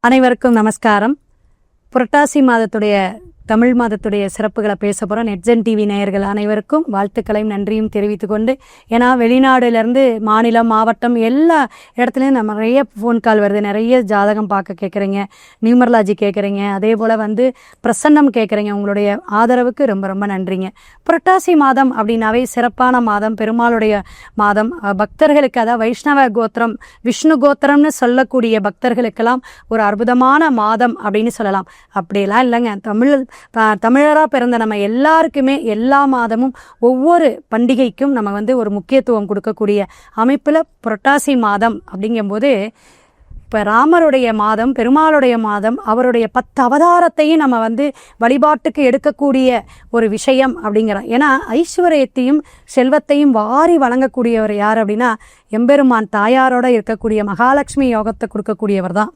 அனைவருக்கும் நமஸ்காரம். புரட்டாசி மாதத்துடைய தமிழ் மாதத்துடைய சிறப்புகளை பேச போகிறோம் நெட்ஜன் டிவி நேயர்கள் அனைவருக்கும் வாழ்த்துக்களையும் நன்றியும் தெரிவித்துக்கொண்டு ஏன்னா வெளிநாடுலேருந்து மாநிலம் மாவட்டம் எல்லா இடத்துலையும் நம்ம நிறைய ஃபோன் கால் வருது. நிறைய ஜாதகம் பார்க்க கேட்குறீங்க நியூமர்லாஜி கேட்குறீங்க அதே போல் வந்து பிரசன்னம் கேட்குறீங்க உங்களுடைய ஆதரவுக்கு ரொம்ப ரொம்ப நன்றிங்க. புரட்டாசி மாதம் அப்படின்னாவே சிறப்பான மாதம். பெருமாளுடைய மாதம். பக்தர்களுக்கு அதாவது வைஷ்ணவ கோத்திரம் விஷ்ணு கோத்திரம்னு சொல்லக்கூடிய பக்தர்களுக்கெல்லாம் ஒரு அற்புதமான மாதம் அப்படின்னு சொல்லலாம். அப்படியெல்லாம் இல்லைங்க. தமிழ் தமிழராக பிறந்த நம்ம எல்லாருக்குமே எல்லா மாதமும் ஒவ்வொரு பண்டிகைக்கும் நம்ம வந்து ஒரு முக்கியத்துவம் கொடுக்கக்கூடிய அமைப்பில் புரட்டாசி மாதம் அப்படிங்கும்போது இப்போ ராமருடைய மாதம் பெருமாளுடைய மாதம் அவருடைய பத்து அவதாரத்தையும் நம்ம வந்து வழிபாட்டுக்கு எடுக்கக்கூடிய ஒரு விஷயம் அப்படிங்கிறோம் ஏன்னா ஐஸ்வர்யத்தையும் செல்வத்தையும் வாரி வழங்கக்கூடியவர் யார் அப்படின்னா எம்பெருமான் தாயாரோட இருக்கக்கூடிய மகாலட்சுமி யோகத்தை கொடுக்கக்கூடியவர் தான்.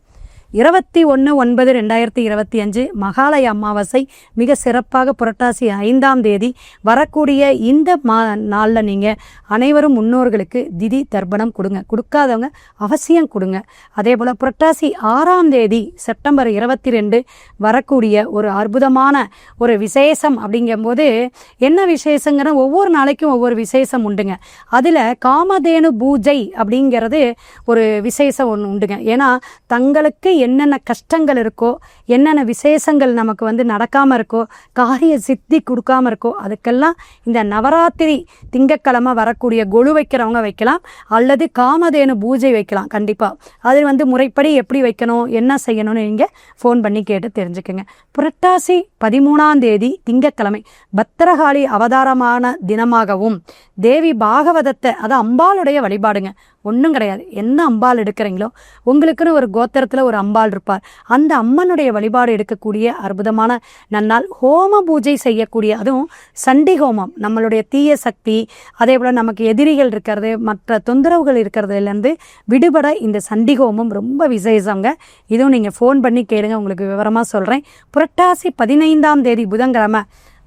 இருபத்தி ஒன்று ஒன்பது ரெண்டாயிரத்தி இருபத்தி அஞ்சு மகாலய அமாவாசை மிக சிறப்பாக புரட்டாசி ஐந்தாம் தேதி வரக்கூடிய இந்த மா நாளில் நீங்கள் அனைவரும் முன்னோர்களுக்கு திதி தர்ப்பணம் கொடுங்க. கொடுக்காதவங்க அவசியம் கொடுங்க. அதே போல் புரட்டாசி ஆறாம் தேதி செப்டம்பர் இருபத்தி ரெண்டு வரக்கூடிய ஒரு அற்புதமான ஒரு விசேஷம் அப்படிங்கும்போது என்ன விசேஷங்கிற ஒவ்வொரு நாளைக்கும் ஒவ்வொரு விசேஷம் உண்டுங்க. அதில் காமதேனு பூஜை அப்படிங்கிறது ஒரு விசேஷம் ஒன்று உண்டுங்க. ஏன்னா தங்களுக்கு என்னென்ன கஷ்டங்கள் இருக்கோ என்னென்ன விசேஷங்கள் நமக்கு வந்து நடக்காமல் இருக்கோ காரிய சித்தி கொடுக்காம இருக்கோ அதுக்கெல்லாம் இந்த நவராத்திரி திங்கட்கிழமை வரக்கூடிய கொலு வைக்கிறவங்க வைக்கலாம் அல்லது காமதேனு பூஜை வைக்கலாம் கண்டிப்பாக அது வந்து முறைப்படி எப்படி வைக்கணும் என்ன செய்யணும்னு நீங்கள் ஃபோன் பண்ணி கேட்டு தெரிஞ்சுக்கோங்க. புரட்டாசி பதிமூணாம் தேதி திங்கட்கிழமை பத்திரகாளி அவதாரமான தினமாகவும் தேவி பாகவதத்தை அது அம்பாளுடைய வழிபாடுங்க. ஒன்றும் கிடையாது. என்ன அம்பாள் எடுக்கிறீங்களோ உங்களுக்குன்னு ஒரு கோத்திரத்தில் ஒரு அம்பாள் இருப்பார். அந்த அம்மனுடைய வழிபாடு எடுக்கக்கூடிய அற்புதமான நன்னால் ஹோம பூஜை செய்யக்கூடிய அதுவும் சண்டி ஹோமம் நம்மளுடைய தீய சக்தி அதே போல் நமக்கு எதிரிகள் இருக்கிறது மற்ற தொந்தரவுகள் இருக்கிறதுலேருந்து விடுபட இந்த சண்டி ஹோமம் ரொம்ப விசேஷங்க. இதுவும் நீங்கள் ஃபோன் பண்ணி கேளுங்க உங்களுக்கு விவரமாக சொல்கிறேன் புரட்டாசி பதினைந்தாம் தேதி புதன்கிழமை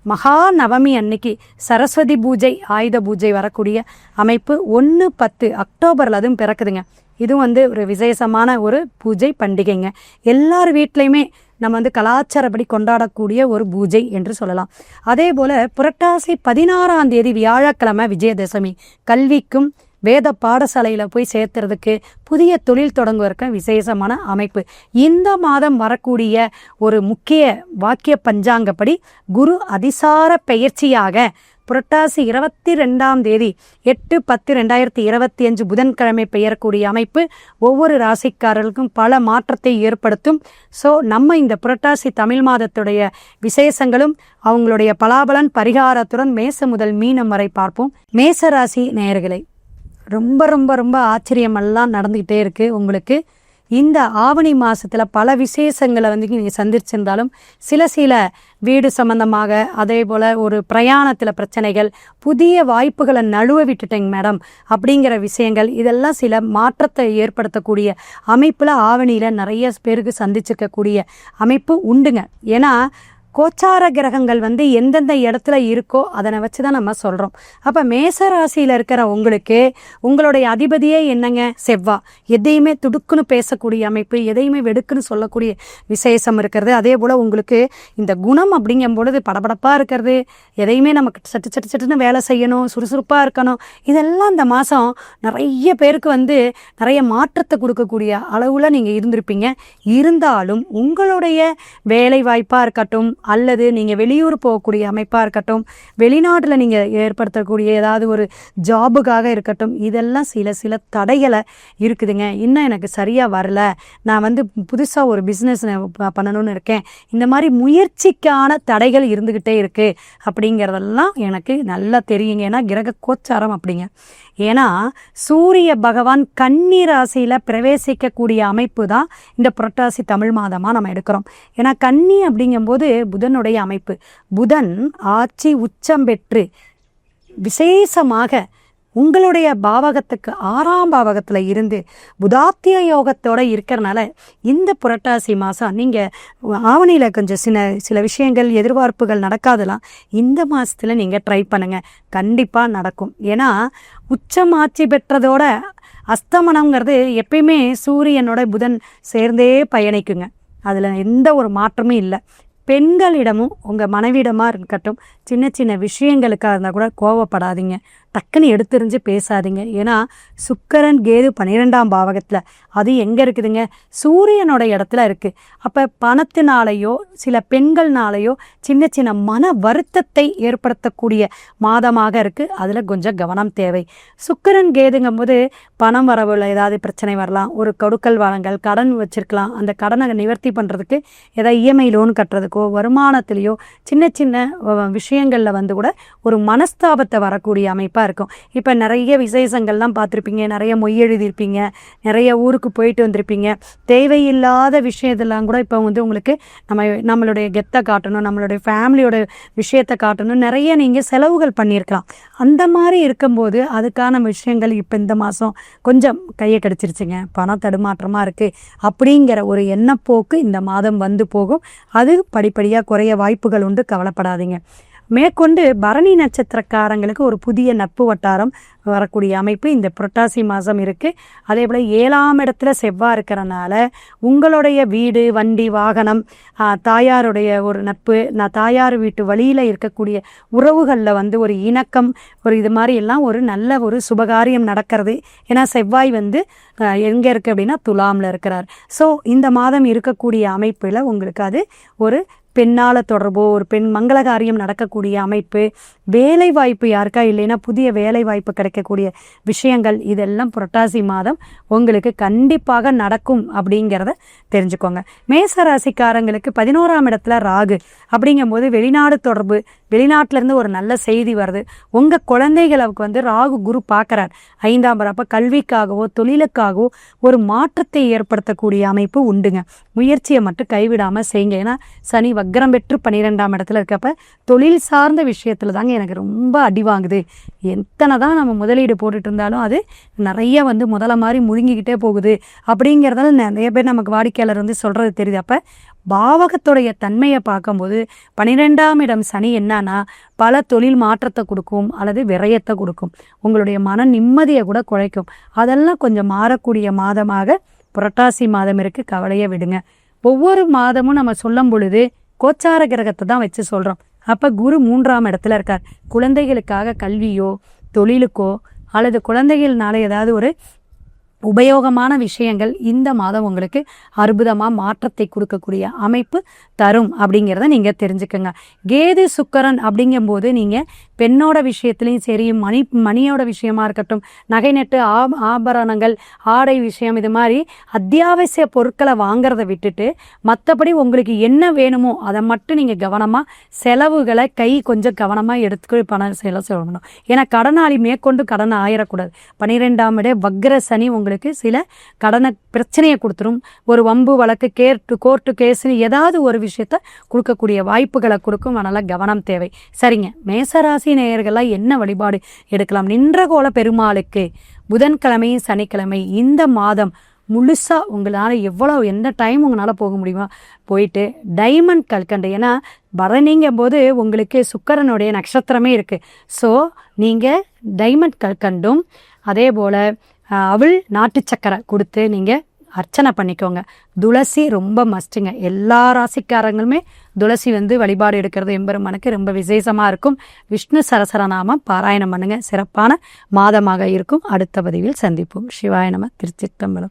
மகா நவமி அன்னைக்கு சரஸ்வதி பூஜை ஆயுத பூஜை வரக்கூடிய அமைப்பு ஒன்று பத்து அக்டோபரில் அதுவும் பிறக்குதுங்க. இதுவும் வந்து ஒரு விசேஷமான ஒரு பூஜை பண்டிகைங்க. எல்லார் வீட்லேயுமே நம்ம வந்து கலாச்சாரப்படி கொண்டாடக்கூடிய ஒரு பூஜை என்று சொல்லலாம். அதே போல் புரட்டாசி பதினாறாம் தேதி வியாழக்கிழமை விஜயதசமி கல்விக்கும் வேத பாடசாலையில் போய் சேர்த்துறதுக்கு புதிய தொழில் தொடங்குவதற்கு விசேஷமான அமைப்பு. இந்த மாதம் வரக்கூடிய ஒரு முக்கிய வாக்கிய பஞ்சாங்கப்படி குரு அதிசார பெயர்ச்சியாக புரட்டாசி இருபத்தி ரெண்டாம் தேதி எட்டு பத்து ரெண்டாயிரத்தி இருபத்தி அஞ்சு புதன்கிழமை பெயரக்கூடிய அமைப்பு ஒவ்வொரு ராசிக்காரர்களுக்கும் பல மாற்றத்தை ஏற்படுத்தும். ஸோ நம்ம இந்த புரட்டாசி தமிழ் மாதத்துடைய விசேஷங்களும் அவங்களுடைய பலாபலன் பரிகாரத்துடன் மேச முதல் மீனம் வரை பார்ப்போம். மேச ராசி நேயர்களை ரொம்ப ரொம்ப ரொம்ப ஆச்சரியமெல்லாம் நடந்துக்கிட்டே இருக்குது உங்களுக்கு. இந்த ஆவணி மாதத்தில் பல விசேஷங்களை வந்து நீங்கள் சந்திச்சிருந்தாலும் சில சில வீடு சம்பந்தமாக அதே போல் ஒரு பிரயாணத்தில் பிரச்சனைகள் புதிய வாய்ப்புகளை நழுவ விட்டுட்டேங்க மேடம் அப்படிங்கிற விஷயங்கள் இதெல்லாம் சில மாற்றத்தை ஏற்படுத்தக்கூடிய அமைப்பில் ஆவணியில் நிறைய பேருக்கு சந்திச்சிருக்கக்கூடிய அமைப்பு உண்டுங்க. ஏன்னா கோச்சார கிரகங்கள் வந்து எந்தெந்த இடத்துல இருக்கோ அதனை வச்சு தான் நம்ம சொல்கிறோம் அப்போ மேச ராசியில் இருக்கிற உங்களுக்கு உங்களுடைய அதிபதியே என்னங்க? செவ்வா. எதையுமே துடுக்குன்னு பேசக்கூடிய அமைப்பு எதையுமே வெடுக்குன்னு சொல்லக்கூடிய விசேஷம் இருக்கிறது. அதே போல் உங்களுக்கு இந்த குணம் அப்படிங்கும் பொழுது படபடப்பாக இருக்கிறது. எதையுமே நமக்கு சட்டு சட்டு சட்டுன்னு வேலை செய்யணும் சுறுசுறுப்பாக இருக்கணும். இதெல்லாம் இந்த மாதம் நிறைய பேருக்கு வந்து நிறைய மாற்றத்தை கொடுக்கக்கூடிய அளவில் நீங்கள் இருந்திருப்பீங்க. இருந்தாலும் உங்களுடைய வேலை வாய்ப்பாக இருக்கட்டும் அல்லது நீங்கள் வெளியூர் போகக்கூடிய அமைப்பாக இருக்கட்டும் வெளிநாட்டில் நீங்கள் ஏற்படுத்தக்கூடிய ஏதாவது ஒரு ஜாபுக்காக இருக்கட்டும் இதெல்லாம் சில சில தடைகளை இருக்குதுங்க. இன்னும் எனக்கு சரியாக வரல. நான் வந்து புதுசாக ஒரு பிஸ்னஸ் பண்ணணும்னு இருக்கேன். இந்த மாதிரி முயற்சிக்கான தடைகள் இருந்துக்கிட்டே இருக்குது அப்படிங்கிறதெல்லாம் எனக்கு நல்லா தெரியுங்க. ஏன்னா கிரக கோச்சாரம் அப்படிங்க. ஏன்னா சூரிய பகவான் கன்னி ராசியில் பிரவேசிக்கக்கூடிய அமைப்பு தான் இந்த புரட்டாசி தமிழ் மாதமாக நம்ம எடுக்கிறோம். ஏன்னா கன்னி அப்படிங்கும்போது புதனுடைய அமைப்பு. புதன் ஆட்சி உச்சம் பெற்று விசேஷமாக உங்களுடைய பாவகத்துக்கு ஆறாம் பாவகத்தில் இருந்து புதாத்திய யோகத்தோடு இருக்கிறனால இந்த புரட்டாசி மாதம் நீங்கள் ஆவணியில் கொஞ்சம் சில சில விஷயங்கள் எதிர்பார்ப்புகள் நடக்காதலாம் இந்த மாதத்தில் நீங்கள் ட்ரை பண்ணுங்கள் கண்டிப்பாக நடக்கும். ஏன்னா உச்சமாட்சி பெற்றதோட அஸ்தமனம்ங்கிறது எப்பயுமே சூரியனோட புதன் சேர்ந்தே பயணிக்குங்க. அதில் எந்த ஒரு மாற்றமும் இல்லை. பெண்களிடமும் உங்கள் மனைவிடமாக இருக்கட்டும் சின்ன சின்ன விஷயங்களுக்காக இருந்தால் கூட கோவப்படாதீங்க. டக்குன்னு எடுத்துரிஞ்சு பேசாதீங்க. ஏன்னா சுக்கரன் கேது பன்னிரெண்டாம் பாவகத்தில் அது எங்கே இருக்குதுங்க? சூரியனோட இடத்துல இருக்குது அப்போ பணத்தினாலேயோ சில பெண்கள்னாலேயோ சின்ன சின்ன மன வருத்தத்தை ஏற்படுத்தக்கூடிய மாதமாக இருக்குது அதில் கொஞ்சம் கவனம் தேவை. சுக்கரன் கேதுங்கும் போது பணம் வரவுல ஏதாவது பிரச்சனை வரலாம். ஒரு கொடுக்கல் வளங்கள் கடன் வச்சுருக்கலாம். அந்த கடனை நிவர்த்தி பண்ணுறதுக்கு ஏதாவது இஎம்ஐ லோன் கட்டுறதுக்கோ வருமானத்திலேயோ சின்ன சின்ன விஷயங்களில் வந்து கூட ஒரு மனஸ்தாபத்தை வரக்கூடிய அமைப்பாக இருக்கும். இப்போ நிறைய விசேஷங்கள்லாம் பார்த்துருப்பீங்க. நிறைய மொய் எழுதியிருப்பீங்க. நிறைய ஊருக்கு போயிட்டு வந்திருப்பீங்க. தேவையில்லாத விஷயத்தெல்லாம் கூட இப்போ வந்து உங்களுக்கு நம்ம நம்மளுடைய கெத்தை காட்டணும் நம்மளுடைய ஃபேமிலியோட விஷயத்தை காட்டணும். நிறைய நீங்கள் செலவுகள் பண்ணியிருக்கலாம். அந்த மாதிரி இருக்கும்போது அதுக்கான விஷயங்கள் இப்போ இந்த மாதம் கொஞ்சம் கையை கிடச்சிருச்சுங்க. பணம் தடுமாற்றமாக இருக்குது அப்படிங்கிற ஒரு எண்ணப்போக்கு இந்த மாதம் வந்து போகும். அது படிப்படியாக குறைய வாய்ப்புகள் உண்டு. கவலைப்படாதீங்க. மேற்கொண்டு பரணி நட்சத்திரக்காரங்களுக்கு ஒரு புதிய நட்பு வட்டாரம் வரக்கூடிய அமைப்பு இந்த புரட்டாசி மாதம் இருக்குது அதே போல் ஏழாம் இடத்துல செவ்வாய் இருக்கிறனால உங்களுடைய வீடு வண்டி வாகனம் தாயாருடைய ஒரு நட்பு நான் தாயார் வீட்டு வழியில் இருக்கக்கூடிய உறவுகளில் வந்து ஒரு இணக்கம் ஒரு இது மாதிரி எல்லாம் ஒரு நல்ல ஒரு சுபகாரியம் நடக்கிறது. ஏன்னா செவ்வாய் வந்து எங்கே இருக்குது அப்படின்னா துலாமில் இருக்கிறார். ஸோ இந்த மாதம் இருக்கக்கூடிய அமைப்பில் உங்களுக்கு அது ஒரு பெண்ணால் தொடர்போ ஒரு பெண் மங்களகாரியம் நடக்கக்கூடிய அமைப்பு வேலை வாய்ப்பு யாருக்கா இல்லைன்னா புதிய வேலை வாய்ப்பு கிடைக்கக்கூடிய விஷயங்கள் இதெல்லாம் புரட்டாசி மாதம் உங்களுக்கு கண்டிப்பாக நடக்கும் அப்படிங்கிறத தெரிஞ்சுக்கோங்க. மேச ராசிக்காரங்களுக்கு பதினோராம் இடத்துல ராகு அப்படிங்கும்போது வெளிநாடு தொடர்பு வெளிநாட்டிலேருந்து ஒரு நல்ல செய்தி வருது. உங்கள் குழந்தைகளுக்கு வந்து ராகு குரு பார்க்குறார். ஐந்தாம் அப்போ கல்விக்காகவோ தொழிலுக்காகவோ ஒரு மாற்றத்தை ஏற்படுத்தக்கூடிய அமைப்பு உண்டுங்க. முயற்சியை மட்டும் கைவிடாமல் செய்யுங்க. ஏன்னா சனி வக்ரம் பெற்று பன்னிரெண்டாம் இடத்துல இருக்கப்ப தொழில் சார்ந்த விஷயத்தில் தாங்க எனக்கு ரொம்ப அடி வாங்குது. எத்தனை தான் நம்ம முதலீடு போட்டுட்டு இருந்தாலும் அது நிறைய வந்து முதல்ல மாதிரி முழுங்கிக்கிட்டே போகுது. அப்படிங்கிறதால நிறைய பேர் நமக்கு வாடிக்கையாளர் வந்து சொல்கிறது தெரியுது. அப்போ பாவகத்துடைய தன்மையை பார்க்கும்போது பனிரெண்டாம் இடம் சனி என்னன்னா பல தொழில் மாற்றத்தை கொடுக்கும் அல்லது விரயத்தை கொடுக்கும். உங்களுடைய மன நிம்மதியை கூட குறைக்கும். அதெல்லாம் கொஞ்சம் மாறக்கூடிய மாதமாக புரட்டாசி மாதம் இருக்கு. கவலையை விடுங்க. ஒவ்வொரு மாதமும் நம்ம சொல்லும் பொழுது கோச்சார கிரகத்தை தான் வச்சு சொல்கிறோம் அப்போ குரு மூன்றாம் இடத்துல இருக்கார். குழந்தைகளுக்காக கல்வியோ தொழிலுக்கோ அல்லது குழந்தைகள்னால ஏதாவது ஒரு உபயோகமான விஷயங்கள் இந்த மாதம் உங்களுக்கு அற்புதமாக மாற்றத்தை கொடுக்கக்கூடிய அமைப்பு தரும் அப்படிங்கிறத நீங்கள் தெரிஞ்சுக்கோங்க. கேது சுக்கரன் அப்படிங்கும்போது நீங்கள் பெண்ணோட விஷயத்துலையும் சரி மணி மணியோட விஷயமா இருக்கட்டும் நகை நெட்டு ஆ ஆபரணங்கள் ஆடை விஷயம் இது மாதிரி அத்தியாவசிய பொருட்களை வாங்கிறத விட்டுட்டு மற்றபடி உங்களுக்கு என்ன வேணுமோ அதை மட்டும் நீங்கள் கவனமாக செலவுகளை கை கொஞ்சம் கவனமாக எடுத்து பணம் செலவு சொல்லணும் ஏன்னா கடனாளி மேற்கொண்டு கடன் ஆயிடக்கூடாது பன்னிரெண்டாம் இட வக்ர சனி உங்களுக்கு உங்களுக்கு சில கடனை பிரச்சனையை கொடுத்துரும். ஒரு வம்பு வழக்கு கேர்ட்டு கோர்ட்டு கேஸ்னு ஏதாவது ஒரு விஷயத்த கொடுக்கக்கூடிய வாய்ப்புகளை கொடுக்கும். அதனால் கவனம் தேவை. சரிங்க. மேசராசி நேயர்கள்லாம் என்ன வழிபாடு எடுக்கலாம்? நின்றகோல பெருமாளுக்கு புதன்கிழமையும் சனிக்கிழமை இந்த மாதம் முழுசாக உங்களால் எவ்வளோ எந்த டைம் உங்களால் போக முடியுமோ? போயிட்டு டைமண்ட் கல்கண்டு. ஏன்னா பரணிங்கும் போது உங்களுக்கு சுக்கரனுடைய நட்சத்திரமே இருக்குது ஸோ நீங்கள் டைமண்ட் கல்கண்டும் அதே போல் அவள் நாட்டு சக்கரை கொடுத்து நீங்கள் அர்ச்சனை பண்ணிக்கோங்க. துளசி ரொம்ப மஸ்ட்டுங்க. எல்லா ராசிக்காரங்களுமே துளசி வந்து வழிபாடு எடுக்கிறது எம்பெருமானுக்கு ரொம்ப விசேஷமாக இருக்கும். விஷ்ணு சரசரநாமம் பாராயணம் பண்ணுங்க. சிறப்பான மாதமாக இருக்கும். அடுத்த பதிவில் சந்திப்போம். சிவாய நம திருச்சித்தம்பலம்